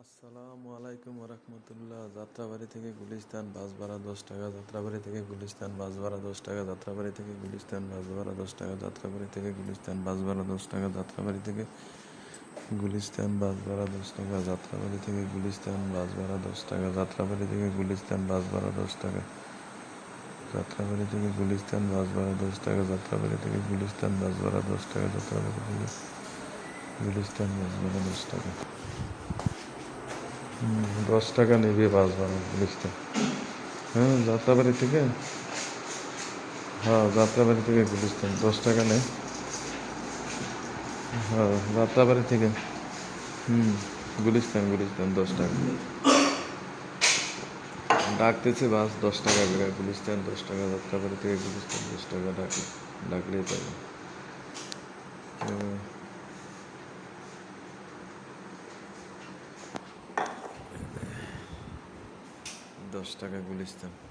আসসালামু আলাইকুম রহমতুল্লাহ যাত্রাবাড়ি থেকে গুলিস্তান বাস ভাড়া দশ টাকা যাত্রাবাড়ি থেকে গুলিস্তান বাস ভাড়া দশ টাকা যাত্রাবাড়ি থেকে গুলিস্তান বাস ভাড়া দশ টাকা যাত্রাবাড়ি থেকে গুলিস্তান বাস ভাড়া দশ টাকা যাত্রাবাড়ি থেকে গুলিস্তান বাস ভাড়া দশ টাকা যাত্রাবাড়ি থেকে গুলিস্তান বাস ভাড়া দশ টাকা যাত্রাবাড়ি থেকে গুলিস্তান বাস ভাড়া দশ টাকা যাত্রাবাড়ি থেকে গুলিস্তান বাস ভাড়া দশ টাকা যাত্রাবাড়ি থেকে গুলিস্তান বাস ভাড়া দশ টাকা যাত্রাবাড়ি থেকে গুলিস্তান বাস ভাড়া দশ টাকা দশ টাকা নেবে বাস ভাড়া গুলিস্তান হ্যাঁ যাত্রাবাড়ি থেকে? হ্যাঁ যাত্রাবাড়ি থেকে গুলিস্তান দশ টাকা নেই হ্যাঁ যাত্রাবাড়ি থেকে। হুম গুলিস্তান গুলিস্তান দশ টাকা। ডাকতেছে বাস, দশ টাকা করে গুলিস্তান দশ টাকা, যাত্রাবাড়ি থেকে গুলিস্তান দশ টাকা, ডাকে ডাকলেই পাবে। দশ টাকা গুলিস্তান।